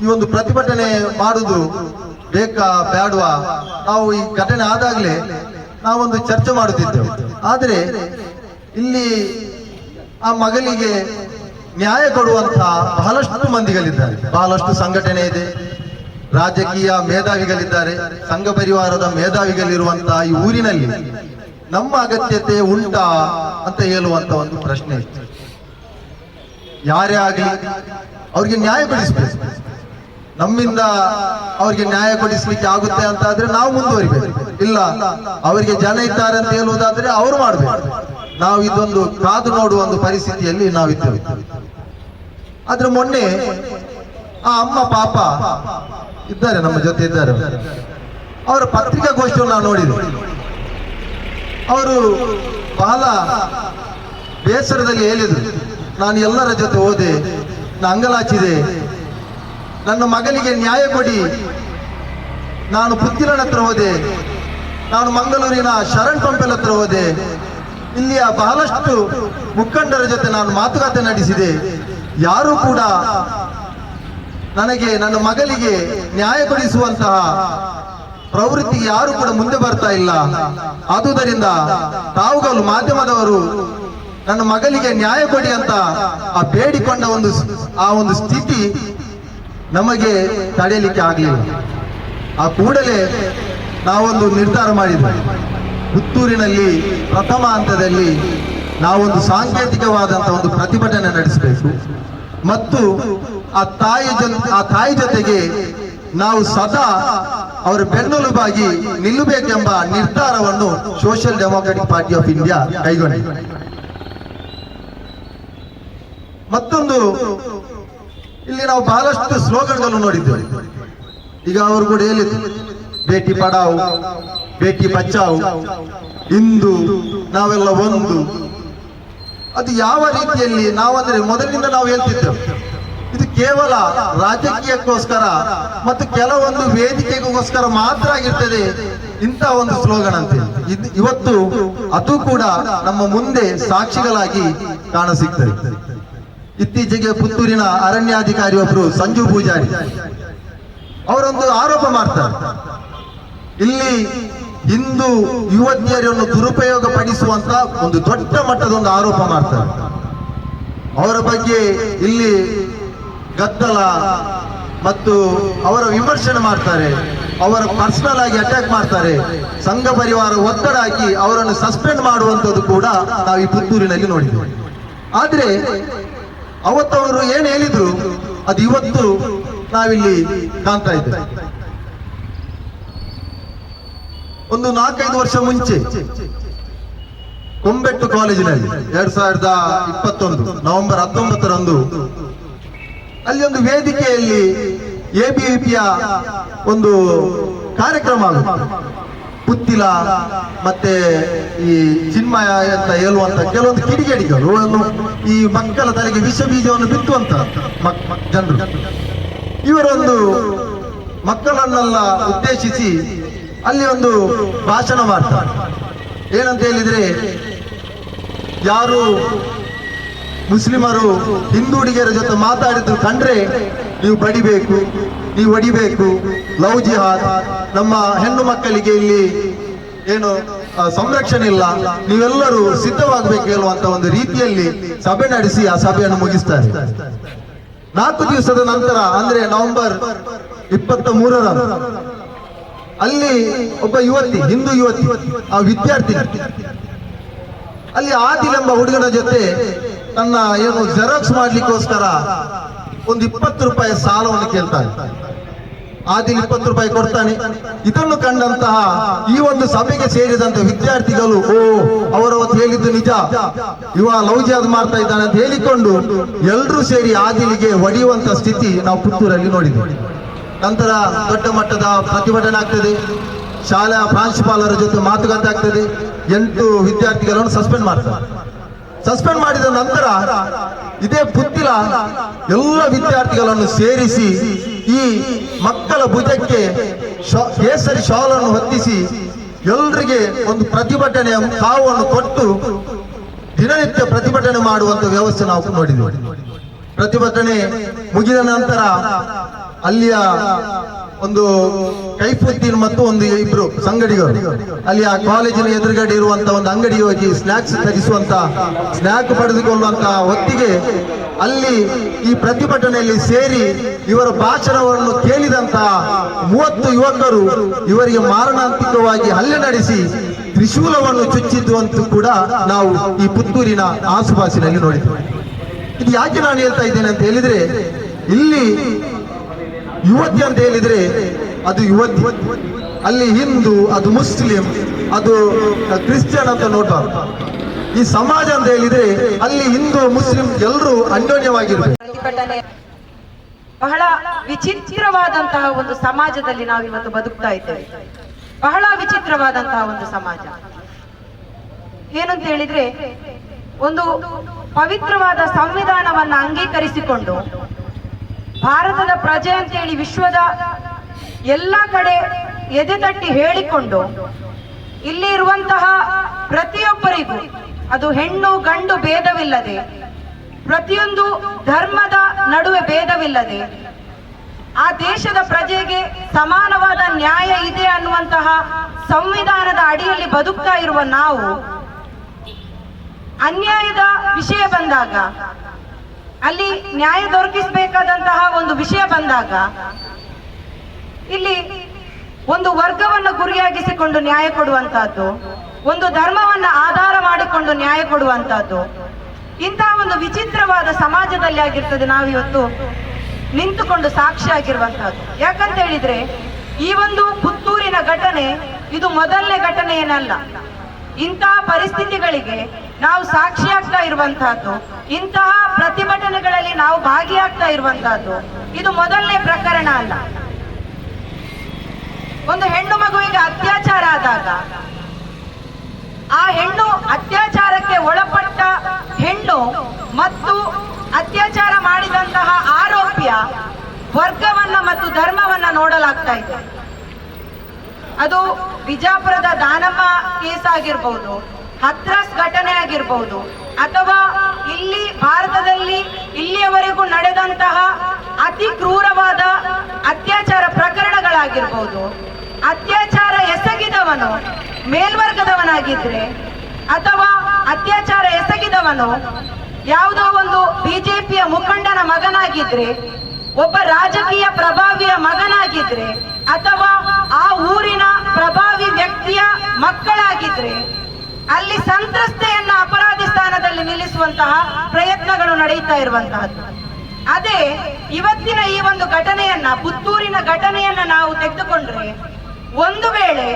ಈ ಒಂದು ಪ್ರತಿಭಟನೆ ಮಾಡುದು ಬೇಕಾ ಬೇಡವಾ ನಾವು ಈ ಘಟನೆ ಆದಾಗ್ಲೇ ನಾವೊಂದು ಚರ್ಚೆ ಮಾಡುತ್ತಿದ್ದೆವು. ಆದರೆ ಇಲ್ಲಿ ಆ ಮಗನಿಗೆ ನ್ಯಾಯ ಕೊಡುವಂತ ಬಹಳಷ್ಟು ಮಂದಿಗಳಿದ್ದಾರೆ. ಬಹಳಷ್ಟು ಸಂಘಟನೆ ಇದೆ. ರಾಜಕೀಯ ಮೇಧಾವಿಗಳಿದ್ದಾರೆ. ಸಂಘ ಪರಿವಾರದ ಮೇಧಾವಿಗಳಿರುವಂತಹ ಈ ಊರಿನಲ್ಲಿ ನಮ್ಮ ಅಗತ್ಯತೆ ಉಂಟಾ ಅಂತ ಹೇಳುವಂತ ಒಂದು ಪ್ರಶ್ನೆ ಇತ್ತು. ಯಾರೇ ಆಗಲಿ, ಅವ್ರಿಗೆ ನ್ಯಾಯ ಕೊಡಿಸ್ಬೇಕು. ನಮ್ಮಿಂದ ಅವ್ರಿಗೆ ನ್ಯಾಯ ಕೊಡಿಸ್ಲಿಕ್ಕೆ ಆಗುತ್ತೆ ಅಂತ ಆದ್ರೆ ನಾವು ಮುಂದುವರಿಬೇಕು. ಇಲ್ಲ, ಅವರಿಗೆ ಜನ ಇದ್ದಾರೆ ಅಂತ ಹೇಳುವುದಾದ್ರೆ ಅವರು ಮಾಡಬೇಕು. ನಾವು ಇದೊಂದು ಕಾದು ನೋಡುವ ಒಂದು ಪರಿಸ್ಥಿತಿಯಲ್ಲಿ ನಾವಿದ್ದೇವೆ ಆದ್ರೆ ಮೊನ್ನೆ ಆ ಅಮ್ಮ ಪಾಪ ಇದ್ದಾರೆ, ನಮ್ಮ ಜೊತೆ ಇದ್ದಾರೆ. ಅವರ ಪತ್ರಿಕಾಗೋಷ್ಠಿಯನ್ನು ನಾವು ನೋಡಿದ್ವಿ. ಅವರು ಬಹಳ ಬೇಸರದಲ್ಲಿ ಹೇಳಿದ್ರು, ನಾನು ಎಲ್ಲರ ಜೊತೆ ಹೋದೆ, ನಾ ಅಂಗಲಾಚಿದೆ ನನ್ನ ಮಗನಿಗೆ ನ್ಯಾಯ ಕೊಡಿ. ನಾನು ಪುತ್ತಿಲನ ಹತ್ರ ಹೋದೆ. ನಾನು ಮಂಗಳೂರಿನ ಶರಣ್ ಪಂಪೆಲ್ ಹತ್ರ ಹೋದೆ. ಇಲ್ಲಿಯ ಬಹಳಷ್ಟು ಮುಖಂಡರ ಜೊತೆ ನಾನು ಮಾತುಕತೆ ನಡೆಸಿದೆ. ಯಾರು ಕೂಡ ನನಗೆ, ನನ್ನ ಮಗಳಿಗೆ ನ್ಯಾಯ ಕೊಡಿಸುವಂತಹ ಪ್ರವೃತ್ತಿಗೆ ಯಾರು ಕೂಡ ಮುಂದೆ ಬರ್ತಾ ಇಲ್ಲ. ಆದುದರಿಂದ ತಾವುಗಳು ಮಾಧ್ಯಮದವರು ನನ್ನ ಮಗಳಿಗೆ ನ್ಯಾಯ ಕೊಡಿ ಅಂತ ಆ ಬೇಡಿಕೊಂಡ ಒಂದು ಆ ಒಂದು ಸ್ಥಿತಿ ನಮಗೆ ತಡೆಯಲಿಕ್ಕೆ ಆಗಲಿಲ್ಲ. ಆ ಕೂಡಲೇ ನಾವೊಂದು ನಿರ್ಧಾರ ಮಾಡಿದ್ವಿ. ಪುತ್ತೂರಿನಲ್ಲಿ ಪ್ರಥಮ ಹಂತದಲ್ಲಿ ನಾವೊಂದು ಸಾಂಕೇತಿಕವಾದಂಥ ಒಂದು ಪ್ರತಿಭಟನೆ ನಡೆಸಬೇಕು. ಮತ್ತು ಆ ತಾಯಿ ಆ ತಾಯಿ ಜೊತೆಗೆ ನಾವು ಸದಾ ಅವರ ಬೆನ್ನೆಲುಬಾಗಿ ನಿಲ್ಲಬೇಕೆಂಬ ನಿರ್ಧಾರವನ್ನು Social Democratic Party of India ಕೈಗೊಂಡಿದೆ. ಮತ್ತೊಂದು ಇಲ್ಲಿ ನಾವು ಬಹಳಷ್ಟು ಸ್ಲೋಗನ್ಗಳನ್ನು ನೋಡಿದ್ದೇವೆ. ಈಗ ಅವರು ಕೂಡ ಹೇಳಿದ್ರು, ಬೇಟಿ ಪಡಾವು, ಬೇಟಿ ಬಚಾವು ಇಂದು ನಾವೆಲ್ಲ ಒಂದು. ಅದು ಯಾವ ರೀತಿಯಲ್ಲಿ ನಾವಂದ್ರೆ ಮೊದಲಿನಿಂದ ನಾವು ಹೇಳ್ತಿದ್ದೇವೆ. ಇದು ಕೇವಲ ರಾಜಕೀಯಕ್ಕೋಸ್ಕರ ಮತ್ತು ಕೆಲವೊಂದು ವೇದಿಕೆಗೋಸ್ಕರ ಮಾತ್ರ ಆಗಿರ್ತದೆ ಇಂಥ ಒಂದು ಸ್ಲೋಗನ್ ಅಂತ ಇವತ್ತು ಅದು ಕೂಡ ನಮ್ಮ ಮುಂದೆ ಸಾಕ್ಷಿಗಳಾಗಿ ಕಾಣಸಿಗ್ತದೆ ಇತ್ತೀಚೆಗೆ ಪುತ್ತೂರಿನ ಅರಣ್ಯಾಧಿಕಾರಿ ಒಬ್ರು ಸಂಜು ಪೂಜಾರಿ. ಅವರೊಂದು ಆರೋಪ ಮಾಡ್ತಾರೆ. ಇಲ್ಲಿ ಹಿಂದೂ ಯುವತಿಯರನ್ನು ದುರುಪಯೋಗ ಪಡಿಸುವಂತ ಒಂದು ದೊಡ್ಡ ಮಟ್ಟದ ಒಂದು ಆರೋಪ ಮಾಡ್ತಾರೆ. ಅವರ ಬಗ್ಗೆ ಇಲ್ಲಿ ಗದ್ದಲ ಮತ್ತು ಅವರ ವಿಮರ್ಶನೆ ಮಾಡ್ತಾರೆ. ಅವರ ಪರ್ಸನಲ್ ಆಗಿ ಅಟ್ಯಾಕ್ ಮಾಡ್ತಾರೆ. ಸಂಘ ಪರಿವಾರ ಒತ್ತಡ ಹಾಕಿ ಅವರನ್ನು ಸಸ್ಪೆಂಡ್ ಮಾಡುವಂತದ್ದು ಕೂಡ ನಾವು ಈ ಪುತ್ತೂರಿನಲ್ಲಿ ನೋಡಿದ್ದೇವೆ ಆದ್ರೆ ಅವತ್ತು ಏನು ಏನ್ ಹೇಳಿದ್ರು, ಅದು ಇವತ್ತು ನಾವಿಲ್ಲಿ ಕಾಣ್ತಾ ಇದ್ದೇವೆ. ಒಂದು ನಾಲ್ಕೈದು ವರ್ಷ ಮುಂಚೆ, ಕೊಂಬೆಟ್ಟು ಕಾಲೇಜಿನಲ್ಲಿ, ಎರಡ್ ಸಾವಿರದ ಇಪ್ಪತ್ತೊಂದು, ನವೆಂಬರ್ ಹತ್ತೊಂಬತ್ತರಂದು ಅಲ್ಲಿ ಒಂದು ವೇದಿಕೆಯಲ್ಲಿ ಎಬಿವಿಪಿಯ ಒಂದು ಕಾರ್ಯಕ್ರಮ ಆಗುತ್ತೆ. ಪುತ್ತಿಲ ಮತ್ತೆ ಈ ಚಿನ್ಮಯ ಅಂತ ಹೇಳುವಂತ ಕೆಲವೊಂದು ಕಿಡಿಗೇಡಿಗಳು ಈ ಮಕ್ಕಳ ತಲೆಗೆ ವಿಷ ಬೀಜವನ್ನು ಬಿತ್ತುವಂತ ಜನರು. ಇವರೊಂದು ಮಕ್ಕಳನ್ನೆಲ್ಲ ಉದ್ದೇಶಿಸಿ ಅಲ್ಲಿ ಒಂದು ಭಾಷಣ ಮಾಡ್ತಾರೆ. ಏನಂತ ಹೇಳಿದ್ರೆ, ಯಾರು ಮುಸ್ಲಿಮರು ಹಿಂದೂ ಹುಡುಗಿಯರ ಜೊತೆ ಮಾತಾಡಿದ್ರು ಕಂಡ್ರೆ ನೀವು ಬಡಿಬೇಕು, ನೀವು ಒಡಿಬೇಕು ಲವ್ ಜಿಹಾದ್, ನಮ್ಮ ಹೆಣ್ಣು ಮಕ್ಕಳಿಗೆ ಇಲ್ಲಿ ಏನು ಸಂರಕ್ಷಣೆ ಇಲ್ಲ. ನೀವೆಲ್ಲರೂ ಸಿದ್ಧವಾಗಬೇಕು ಹೇಳುವಂತ ಒಂದು ರೀತಿಯಲ್ಲಿ ಸಭೆ ನಡೆಸಿ ಆ ಸಭೆಯನ್ನು ಮುಗಿಸ್ತಾರೆ. ನಾಲ್ಕು ದಿವಸದ ನಂತರ, ಅಂದ್ರೆ ನವೆಂಬರ್ ಇಪ್ಪತ್ತ ಮೂರರ ಅಲ್ಲಿ ಒಬ್ಬ ಯುವತಿ, ಹಿಂದೂ ಯುವತಿ, ಆ ವಿದ್ಯಾರ್ಥಿ ಅಲ್ಲಿ ಆದಿಲ್ ಎಂಬ ಹುಡುಗನ ಜೊತೆ ತನ್ನ ಏನು ಜೆರಾಕ್ಸ್ ಮಾಡ್ಲಿಕ್ಕೋಸ್ಕರ ಒಂದು ಇಪ್ಪತ್ತು ರೂಪಾಯಿ ಸಾಲವನ್ನು ಕೇಳ್ತಾನೆ. ಆದಿಲ್ ಇಪ್ಪತ್ತು ರೂಪಾಯಿ ಕೊಡ್ತಾನೆ. ಇದನ್ನು ಕಂಡಂತಹ ಈ ಒಂದು ಸಭೆಗೆ ಸೇರಿದಂತ ವಿದ್ಯಾರ್ಥಿಗಳು, ಓ ಅವರವತ್ತು ಹೇಳಿದ್ದು ನಿಜ. ಇವ ಲೌಜಿಯಾದ್ ಮಾಡ್ತಾ ಇದ್ದಾನೆ ಅಂತ ಹೇಳಿಕೊಂಡು ಎಲ್ಲರೂ ಸೇರಿ ಆದಿಲಿಗೆ ಹೊಡೆಯುವಂತ ಸ್ಥಿತಿ ನಾವು ಪುತ್ತೂರಲ್ಲಿ ನೋಡಿದ್ವಿ ನಂತರ ದೊಡ್ಡ ಮಟ್ಟದ ಪ್ರತಿಭಟನೆ ಆಗ್ತದೆ. ಶಾಲಾ ಪ್ರಾಂಶುಪಾಲರ ಜೊತೆ ಮಾತುಕತೆ ಆಗ್ತದೆ. ಎಂಟು ವಿದ್ಯಾರ್ಥಿಗಳನ್ನು ಸಸ್ಪೆಂಡ್ ಮಾಡ್ತಾರೆ. ಸಸ್ಪೆಂಡ್ ಮಾಡಿದ ನಂತರ ಇದೇ ಪುತ್ತಿಲ ಎಲ್ಲ ವಿದ್ಯಾರ್ಥಿಗಳನ್ನು ಸೇರಿಸಿ ಈ ಮಕ್ಕಳ ಭುಜಕ್ಕೆ ಕೇಸರಿ ಶಾಲನ್ನು ಹೊತ್ತಿಸಿ ಎಲ್ರಿಗೆ ಒಂದು ಪ್ರತಿಭಟನೆಯ ಕಾವನ್ನು ಕೊಟ್ಟು ದಿನನಿತ್ಯ ಪ್ರತಿಭಟನೆ ಮಾಡುವಂತ ವ್ಯವಸ್ಥೆ ನಾವು ನೋಡಿದ್ದೇವೆ. ಪ್ರತಿಭಟನೆ ಮುಗಿದ ನಂತರ ಅಲ್ಲಿಯ ಒಂದು ಕೈಫುದ್ದೀನ್ ಮತ್ತು ಒಂದು ಇಬ್ರು ಸಂಗಡಿಗರು. ಅಲ್ಲಿ ಆ ಕಾಲೇಜಿನ ಎದುರುಗಡೆ ಇರುವಂತ ಒಂದು ಅಂಗಡಿ ಹೋಗಿ ಸ್ನಾಕ್ಸ್ ತರಿಸುವಂತ ಸ್ನಾಕ್ ಪಡೆದುಕೊಳ್ಳುವಂತ ಹೊತ್ತಿಗೆ ಅಲ್ಲಿ ಈ ಪ್ರತಿಭಟನೆಯಲ್ಲಿ ಸೇರಿ ಇವರ ಭಾಷಣವನ್ನು ಕೇಳಿದಂತ ಮೂವತ್ತು ಯುವಕರು ಇವರಿಗೆ ಮಾರಣಾಂತಿಕವಾಗಿ ಹಲ್ಲೆ ನಡೆಸಿ ತ್ರಿಶೂಲವನ್ನು ಚುಚ್ಚಿದ್ದು ಕೂಡ ನಾವು ಈ ಪುತ್ತೂರಿನ ಆಸುಪಾಸಿನಲ್ಲಿ ನೋಡಿದ್ದೇವೆ. ಇದು ಯಾಕೆ ನಾನು ಹೇಳ್ತಾ ಇದ್ದೇನೆ ಅಂತ ಹೇಳಿದ್ರೆ, ಇಲ್ಲಿ ಯುವತಿ ಅಂತ ಹೇಳಿದ್ರೆ ಅದು ಯುವತಿ, ಅಲ್ಲಿ ಹಿಂದೂ, ಅದು ಮುಸ್ಲಿಂ, ಅದು ಕ್ರಿಶ್ಚಿಯನ್ ಅಂತ ನೋಡಬಾರ್ದು. ಈ ಸಮಾಜ ಅಂತ ಹೇಳಿದ್ರೆ ಅಲ್ಲಿ ಹಿಂದೂ, ಮುಸ್ಲಿಂ ಎಲ್ಲರೂ ಅನ್ಯೋನ್ಯವಾಗಿರ್ಬೇಕು. ಬಹಳ ವಿಚಿತ್ರವಾದಂತಹ ಒಂದು ಸಮಾಜದಲ್ಲಿ ನಾವು ಇವತ್ತು ಬದುಕ್ತಾ ಇದ್ದೇವೆ. ಬಹಳ ವಿಚಿತ್ರವಾದಂತಹ ಒಂದು ಸಮಾಜ. ಏನಂತ ಹೇಳಿದ್ರೆ ಒಂದು ಪವಿತ್ರವಾದ ಸಂವಿಧಾನವನ್ನ ಅಂಗೀಕರಿಸಿಕೊಂಡು ಭಾರತದ ಪ್ರಜೆ ಅಂತೇಳಿ ವಿಶ್ವದ ಎಲ್ಲ ಕಡೆ ಎದೆತಟ್ಟಿ ಹೇಳಿಕೊಂಡು ಇಲ್ಲಿ ಇರುವಂತಹ ಪ್ರತಿಯೊಬ್ಬರಿಗೂ ಅದು ಹೆಣ್ಣು ಗಂಡು ಭೇದವಿಲ್ಲದೆ, ಪ್ರತಿಯೊಂದು ಧರ್ಮದ ನಡುವೆ ಭೇದವಿಲ್ಲದೆ, ಆ ದೇಶದ ಪ್ರಜೆಗೆ ಸಮಾನವಾದ ನ್ಯಾಯ ಇದೆ ಅನ್ನುವಂತಹ ಸಂವಿಧಾನದ ಅಡಿಯಲ್ಲಿ ಬದುಕ್ತಾ ಇರುವ ನಾವು, ಅನ್ಯಾಯದ ವಿಷಯ ಬಂದಾಗ ಅಲ್ಲಿ ನ್ಯಾಯ ದೊರಕಿಸಬೇಕಾದಂತಹ ಒಂದು ವಿಷಯ ಬಂದಾಗ, ಇಲ್ಲಿ ಒಂದು ವರ್ಗವನ್ನು ಗುರಿಯಾಗಿಸಿಕೊಂಡು ನ್ಯಾಯ ಕೊಡುವಂತಹದ್ದು, ಒಂದು ಧರ್ಮವನ್ನ ಆಧಾರ ಮಾಡಿಕೊಂಡು ನ್ಯಾಯ ಕೊಡುವಂತಹದ್ದು ಇಂತಹ ಒಂದು ವಿಚಿತ್ರವಾದ ಸಮಾಜದಲ್ಲಿ ಆಗಿರ್ತದೆ ನಾವಿವತ್ತು ನಿಂತುಕೊಂಡು ಸಾಕ್ಷಿಯಾಗಿರುವಂತಹದ್ದು ಯಾಕಂತ ಹೇಳಿದ್ರೆ, ಈ ಒಂದು ಪುತ್ತೂರಿನ ಘಟನೆ ಇದು ಮೊದಲನೇ ಘಟನೆ ಏನಲ್ಲ ಇಂತಹ ಪರಿಸ್ಥಿತಿಗಳಿಗೆ ನಾವು ಸಾಕ್ಷಿಯಾಗ್ತಾ ಇರುವಂತಹದ್ದು. ಇಂತಹ ಪ್ರತಿಭಟನೆಗಳಲ್ಲಿ ನಾವು ಭಾಗಿಯಾಗ್ತಾ ಇರುವಂತಹದ್ದು. ಇದು ಮೊದಲನೇ ಪ್ರಕರಣ ಅಲ್ಲ. ಒಂದು ಹೆಣ್ಣು ಮಗುವಿಗೆ ಅತ್ಯಾಚಾರ ಆದಾಗ, ಆ ಹೆಣ್ಣು ಅತ್ಯಾಚಾರಕ್ಕೆ ಒಳಪಟ್ಟ ಹೆಣ್ಣು ಮತ್ತು ಅತ್ಯಾಚಾರ ಮಾಡಿದಂತಹ ಆರೋಪಿಯ ವರ್ಗವನ್ನ ಮತ್ತು ಧರ್ಮವನ್ನ ನೋಡಲಾಗ್ತಾ ಇದೆ. ಅದು ಬಿಜಾಪುರದ ದಾನಮ್ಮ ಕೇಸ್ ಆಗಿರ್ಬೋದು ಹತ್ರಾಸ್ ಘಟನೆ ಆಗಿರ್ಬೋದು. ಅಥವಾ ಇಲ್ಲಿ ಭಾರತದಲ್ಲಿ ಇಲ್ಲಿಯವರೆಗೂ ನಡೆದಂತಹ ಅತಿ ಕ್ರೂರವಾದ ಅತ್ಯಾಚಾರ ಪ್ರಕರಣಗಳಾಗಿರ್ಬೋದು. ಅತ್ಯಾಚಾರ ಎಸಗಿದವನು, ಮೇಲ್ವರ್ಗದವನಾಗಿದ್ರೆ ಅಥವಾ ಅತ್ಯಾಚಾರ ಎಸಗಿದವನು, ಯಾವುದೋ ಒಂದು ಬಿಜೆಪಿಯ ಮುಖಂಡನ ಮಗನಾಗಿದ್ರೆ, ಒಬ್ಬ ರಾಜಕೀಯ ಪ್ರಭಾವಿಯ ಮಗನಾಗಿದ್ರೆ, ಅಥವಾ ಆ ಊರಿನ ಪ್ರಭಾವಿ ವ್ಯಕ್ತಿಯ ಮಕ್ಕಳಾಗಿದ್ರೆ ಅಲ್ಲಿ ಸಂತ್ರಸ್ತೆಯನ್ನು ಅಪರಾಧಿ ಸ್ಥಾನದಲ್ಲಿ ನಿಲ್ಲಿಸುವಂತಹ ಪ್ರಯತ್ನಗಳು ನಡೆಯುತ್ತಾ ಇರುವಂತಹದ್ದು. ಅದೇ ಇವತ್ತಿನ ಈ ಒಂದು ಘಟನೆಯನ್ನ, ಪುತ್ತೂರಿನ ಘಟನೆಯನ್ನ ನಾವು ತೆಗೆದುಕೊಂಡ್ರೆ, ಒಂದು ವೇಳೆ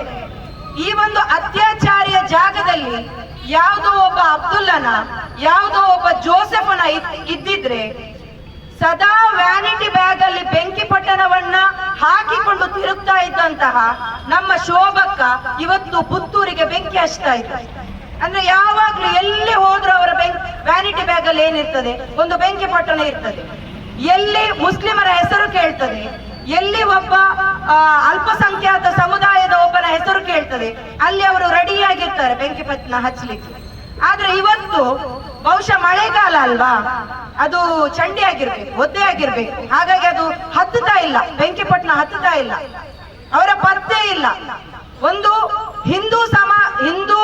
ಈ ಒಂದು ಅತ್ಯಾಚಾರಿಯ ಜಾಗದಲ್ಲಿ ಯಾವುದೋ ಒಬ್ಬ ಅಬ್ದುಲ್ಲನ, ಯಾವುದೋ ಒಬ್ಬ ಜೋಸೆಫನ ಇದ್- ಇದ್ದಿದ್ರೆ ಸದಾ ವ್ಯಾನಿಟಿ ಬ್ಯಾಗ್ ಅಲ್ಲಿ ಬೆಂಕಿ ಪಟ್ಟಣವನ್ನ ಹಾಕಿಕೊಂಡು ತಿರುಗ್ತಾ ಇದ್ದಂತಹ ನಮ್ಮ ಶೋಭಕ್ಕ ಇವತ್ತು ಪುತ್ತೂರಿಗೆ ಬೆಂಕಿ ಹಚ್ತಾ ಇದೆ. ಅಂದ್ರೆ ಯಾವಾಗ್ಲೂ ಎಲ್ಲಿ ಹೋದ್ರೂ ಅವರ ವ್ಯಾನಿಟಿ ಬ್ಯಾಗ್ ಅಲ್ಲಿ ಏನಿರ್ತದೆ? ಒಂದು ಬೆಂಕಿ ಪಟ್ಟಣ ಇರ್ತದೆ. ಎಲ್ಲಿ ಮುಸ್ಲಿಮರ ಹೆಸರು ಕೇಳ್ತದೆ, ಎಲ್ಲಿ ಒಬ್ಬ ಅಲ್ಪಸಂಖ್ಯಾತ ಸಮುದಾಯದ ಒಬ್ಬನ ಹೆಸರು ಕೇಳ್ತದೆ, ಅಲ್ಲಿ ಅವರು ರೆಡಿಯಾಗಿರ್ತಾರೆ ಬೆಂಕಿ ಪಟ್ಟಣ ಹಚ್ಚಲಿಕ್ಕೆ ಆದ್ರೆ ಇವತ್ತು ಬಹುಶಃ ಮಳೆಗಾಲ ಅಲ್ವಾ? ಅದು ಚಂಡಿ ಆಗಿರ್ಬೇಕು, ಒದ್ದೆ ಆಗಿರ್ಬೇಕು. ಹಾಗಾಗಿ ಅದು ಹತ್ತುತ್ತಾ ಇಲ್ಲ. ಬೆಂಕಿಪಟ್ಟಣ ಹತ್ತುತ್ತಾ ಇಲ್ಲ. ಅವರ ಪತ್ತೆ ಇಲ್ಲ. ಒಂದು ಹಿಂದೂ ಸಮ, ಹಿಂದೂ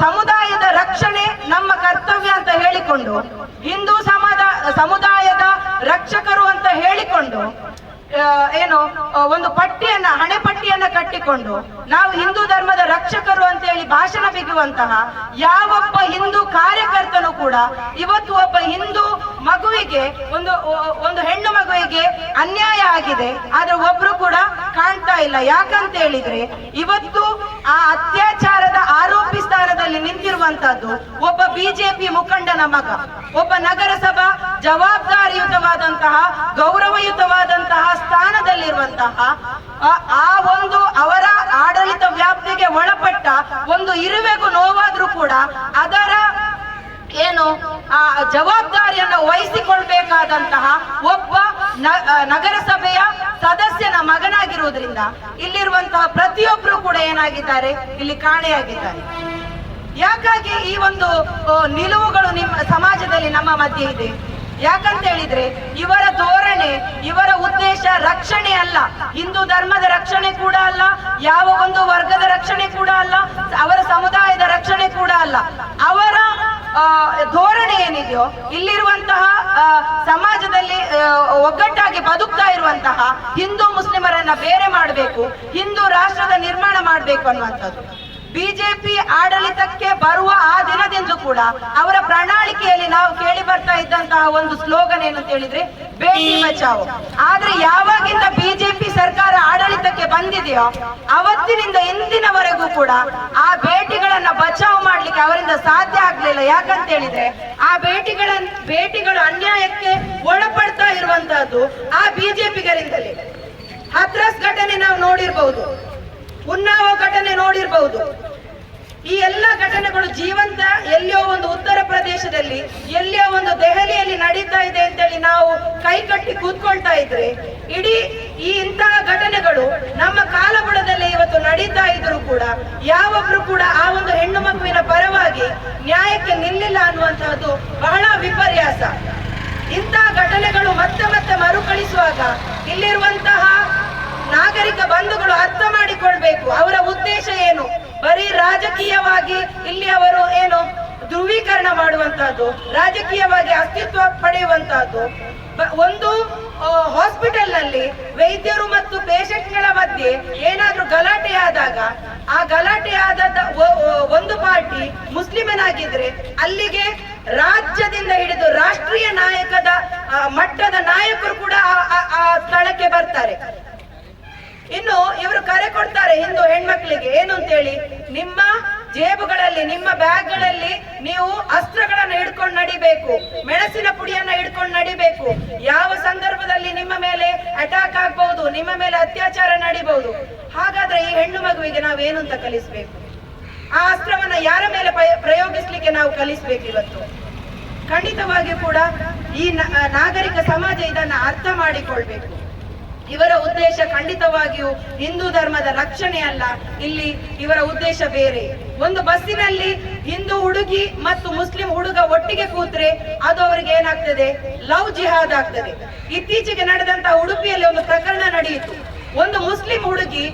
ಸಮುದಾಯದ ರಕ್ಷಣೆ ನಮ್ಮ ಕರ್ತವ್ಯ ಅಂತ ಹೇಳಿಕೊಂಡು, ಹಿಂದೂ ಸಮದ ಸಮುದಾಯದ ರಕ್ಷಕರು ಅಂತ ಹೇಳಿಕೊಂಡು ಏನು ಒಂದು ಪಟ್ಟಿಯನ್ನ, ಹಣೆ ಪಟ್ಟಿಯನ್ನ ಕಟ್ಟಿಕೊಂಡು ನಾವು ಹಿಂದೂ ಧರ್ಮದ ರಕ್ಷಕರು ಅಂತ ಹೇಳಿ ಭಾಷಣ ಬಿಗುವಂತಹ ಯಾವೊಬ್ಬ ಹಿಂದೂ ಕಾರ್ಯಕರ್ತನು ಕೂಡ ಇವತ್ತು ಒಬ್ಬ ಹಿಂದೂ ಮಗುವಿಗೆ, ಒಂದು ಒಂದು ಹೆಣ್ಣು ಮಗುವಿಗೆ ಅನ್ಯಾಯ ಆಗಿದೆ, ಆದ್ರೆ ಒಬ್ರು ಕೂಡ ಕಾಣ್ತಾ ಇಲ್ಲ. ಯಾಕಂತ ಹೇಳಿದ್ರೆ, ಇವತ್ತು ಆ ಅತ್ಯಾಚಾರದ ಆರೋಪಿ ನಿಂತಿರುವಂತದ್ದು ಒಬ್ಬ ಬಿಜೆಪಿ ಮುಖಂಡನ ಮಗ, ಒಬ್ಬ ನಗರಸಭಾ ಜವಾಬ್ದಾರಿಯುತವಾದಂತಹ, ಗೌರವಯುತವಾದಂತಹ ಸ್ಥಾನದಲ್ಲಿರುವಂತಹ, ಆ- ಒಂದು ಅವರ ಆಡಳಿತ ವ್ಯಾಪ್ತಿಗೆ ಒಳಪಟ್ಟ ಒಂದು ಇರುವೆಗೂ ನೋವಾದ್ರೂ ಕೂಡ ಅದರ ಏನು, ಆ ಜವಾಬ್ದಾರಿಯನ್ನು ವಹಿಸಿಕೊಳ್ಬೇಕಾದಂತಹ ಒಬ್ಬ ನಗರಸಭೆಯ ಸದಸ್ಯನ ಮಗನಾಗಿರುವುದರಿಂದ ಇಲ್ಲಿರುವಂತಹ ಪ್ರತಿಯೊಬ್ಬರು ಕೂಡ ಏನಾಗಿದ್ದಾರೆ? ಇಲ್ಲಿ ಕಾಣೆಯಾಗಿದ್ದಾರೆ. ಯಾಕಾಗಿ ಈ ಒಂದು ನಿಲುವುಗಳು ನಿಮ್ಮ ಸಮಾಜದಲ್ಲಿ ನಮ್ಮ ಮಧ್ಯೆ ಇದೆ? ಯಾಕಂತ ಹೇಳಿದ್ರೆ, ಇವರ ಧೋರಣೆ, ಇವರ ಉದ್ದೇಶ ರಕ್ಷಣೆ ಅಲ್ಲ. ಹಿಂದೂ ಧರ್ಮದ ರಕ್ಷಣೆ ಕೂಡ ಅಲ್ಲ, ಯಾವ ಒಂದು ವರ್ಗದ ರಕ್ಷಣೆ ಕೂಡ ಅಲ್ಲ, ಅವರ ಸಮುದಾಯದ ರಕ್ಷಣೆ ಕೂಡ ಅಲ್ಲ. ಅವರ ಧೋರಣೆ ಏನಿದೆಯೋ, ಇಲ್ಲಿರುವಂತಹ ಸಮಾಜದಲ್ಲಿ ಒಗ್ಗಟ್ಟಾಗಿ ಬದುಕ್ತಾ ಇರುವಂತಹ ಹಿಂದೂ ಮುಸ್ಲಿಮರನ್ನ ಬೇರೆ ಮಾಡಬೇಕು, ಹಿಂದೂ ರಾಷ್ಟ್ರದ ನಿರ್ಮಾಣ ಮಾಡಬೇಕು ಅನ್ನುವಂಥದ್ದು. ಬಿಜೆಪಿ ಆಡಳಿತಕ್ಕೆ ಬರುವ ಆ ದಿನದಿಂದ ಕೂಡ ಅವರ ಪ್ರಣಾಳಿಕೆಯಲ್ಲಿ ನಾವು ಕೇಳಿ ಬರ್ತಾ ಇದ್ದಂತಹ ಒಂದು ಸ್ಲೋಗನ್ ಏನು ಅಂತ ಹೇಳಿದ್ರೆ, ಬೇಟಿ ಬಚಾವ್. ಆದ್ರೆ ಯಾವಾಗಿಂದ ಬಿಜೆಪಿ ಸರ್ಕಾರ ಆಡಳಿತಕ್ಕೆ ಬಂದಿದೆಯೋ, ಅವತ್ತಿನಿಂದ ಇಂದಿನವರೆಗೂ ಕೂಡ ಆ ಭೇಟಿಗಳನ್ನ ಬಚಾವ್ ಮಾಡ್ಲಿಕ್ಕೆ ಅವರಿಂದ ಸಾಧ್ಯ ಆಗ್ಲಿಲ್ಲ. ಯಾಕಂತ ಹೇಳಿದ್ರೆ, ಆ ಬೇಟಿಗಳ ಬೇಟಿಗಳು ಅನ್ಯಾಯಕ್ಕೆ ಒಳಪಡ್ತಾ ಇರುವಂತಹದ್ದು ಆ ಬಿಜೆಪಿಗರಿಂದಲೇ. ಹತ್ರಾಸ್ ಘಟನೆ ನಾವು ನೋಡಿರ್ಬಹುದು ಉನ್ನಾವ ಘಟನೆ ನೋಡಿರಬಹುದು ಈ ಎಲ್ಲ ಘಟನೆಗಳು ಜೀವಂತ ಎಲ್ಲಿಯೋ ಒಂದು ಉತ್ತರ ಪ್ರದೇಶದಲ್ಲಿ, ಎಲ್ಲಿಯೋ ಒಂದು ದೆಹಲಿಯಲ್ಲಿ ನಡೀತಾ ಇದೆ ಅಂತೇಳಿ ನಾವು ಕೈ ಕಟ್ಟಿ ಕೂತ್ಕೊಳ್ತಾ ಇದ್ರೆ, ಇಡೀ ಈ ಇಂತಹ ಘಟನೆಗಳು ನಮ್ಮ ಕಾಲಬುಡದಲ್ಲೇ ಇವತ್ತು ನಡೀತಾ ಇದ್ರು ಕೂಡ, ಯಾವೊಬ್ರು ಕೂಡ ಆ ಒಂದು ಹೆಣ್ಣು ಮಗುವಿನ ಪರವಾಗಿ ನ್ಯಾಯಕ್ಕೆ ನಿಲ್ಲಿಲ್ಲ ಅನ್ನುವಂತಹದ್ದು ಬಹಳ ವಿಪರ್ಯಾಸ. ಇಂತಹ ಘಟನೆಗಳು ಮತ್ತೆ ಮತ್ತೆ ಮರುಕಳಿಸುವಾಗ ಇಲ್ಲಿರುವಂತಹ ನಾಗರಿಕ ಬಂಧುಗಳು ಅರ್ಥ ಮಾಡಿಕೊಳ್ಬೇಕು. ಅವರ ಉದ್ದೇಶ ಏನು? ಬರೀ ರಾಜಕೀಯವಾಗಿ ಇಲ್ಲಿ ಅವರು ಏನು ಧ್ರುವೀಕರಣ ಮಾಡುವಂತಹದ್ದು, ರಾಜಕೀಯವಾಗಿ ಅಸ್ತಿತ್ವ ಪಡೆಯುವಂತಹದ್ದು. ಒಂದು ಹಾಸ್ಪಿಟಲ್ನಲ್ಲಿ ವೈದ್ಯರು ಮತ್ತು ಪೇಷಂಟ್ಗಳ ಮಧ್ಯೆ ಏನಾದ್ರೂ ಗಲಾಟೆ ಆದಾಗ, ಆ ಗಲಾಟೆ ಆದ ಒಂದು ಪಾರ್ಟಿ ಮುಸ್ಲಿಮನಾಗಿದ್ರೆ ಅಲ್ಲಿಗೆ ರಾಜ್ಯದಿಂದ ಹಿಡಿದು ರಾಷ್ಟ್ರೀಯ ನಾಯಕದ ಮಟ್ಟದ ನಾಯಕರು ಕೂಡ ಆ ಸ್ಥಳಕ್ಕೆ ಬರ್ತಾರೆ. ಇನ್ನು ಇವರು ಕರೆ ಕೊಡ್ತಾರೆ ಹಿಂದೂ ಹೆಣ್ಮಕ್ಳಿಗೆ ಏನು ಅಂತ ಹೇಳಿ ನಿಮ್ಮ ಜೇಬುಗಳಲ್ಲಿ, ನಿಮ್ಮ ಬ್ಯಾಗ್ಗಳಲ್ಲಿ ನೀವು ಅಸ್ತ್ರಗಳನ್ನ ಹಿಡ್ಕೊಂಡು ನಡಿಬೇಕು, ಮೆಣಸಿನ ಪುಡಿಯನ್ನ ಹಿಡ್ಕೊಂಡು ನಡಿಬೇಕು. ಯಾವ ಸಂದರ್ಭದಲ್ಲಿ ನಿಮ್ಮ ಮೇಲೆ ಅಟ್ಯಾಕ್ ಆಗ್ಬಹುದು ನಿಮ್ಮ ಮೇಲೆ ಅತ್ಯಾಚಾರ ನಡಿಬಹುದು ಹಾಗಾದ್ರೆ ಈ ಹೆಣ್ಣು ಮಗುವಿಗೆ ನಾವೇನು ಅಂತ ಕಲಿಸ್ಬೇಕು? ಆ ಅಸ್ತ್ರವನ್ನ ಯಾರ ಮೇಲೆ ಪ್ರಯ- ಪ್ರಯೋಗಿಸ್ಲಿಕ್ಕೆ ನಾವು ಕಲಿಸ್ಬೇಕು ಇವತ್ತು? ಖಂಡಿತವಾಗಿಯೂ ಕೂಡ ಈ ನಾಗರಿಕ ಸಮಾಜ ಇದನ್ನ ಅರ್ಥ ಮಾಡಿಕೊಳ್ಬೇಕು. ಇವರ ಉದ್ದೇಶ ಖಂಡಿತವಾಗಿಯೂ ಹಿಂದೂ ಧರ್ಮದ ರಕ್ಷಣೆ ಅಲ್ಲ. ಇಲ್ಲಿ ಇವರ ಉದ್ದೇಶ ಬೇರೆ. ಒಂದು ಬಸ್ಸಿನಲ್ಲಿ ಹಿಂದೂ ಹುಡುಗಿ ಮತ್ತು ಮುಸ್ಲಿಂ ಹುಡುಗ ಒಟ್ಟಿಗೆ ಕೂತ್ರೆ ಅದು ಅವರಿಗೆ ಏನಾಗ್ತದೆ? ಲವ್ ಜಿಹಾದ್ ಆಗ್ತದೆ. ಇತ್ತೀಚೆಗೆ ನಡೆದಂತಹ ಉಡುಪಿಯಲ್ಲಿ ಒಂದು ಪ್ರಕರಣ ನಡೆಯಿತು. ಒಂದು ಮುಸ್ಲಿಂ ಹುಡುಗಿ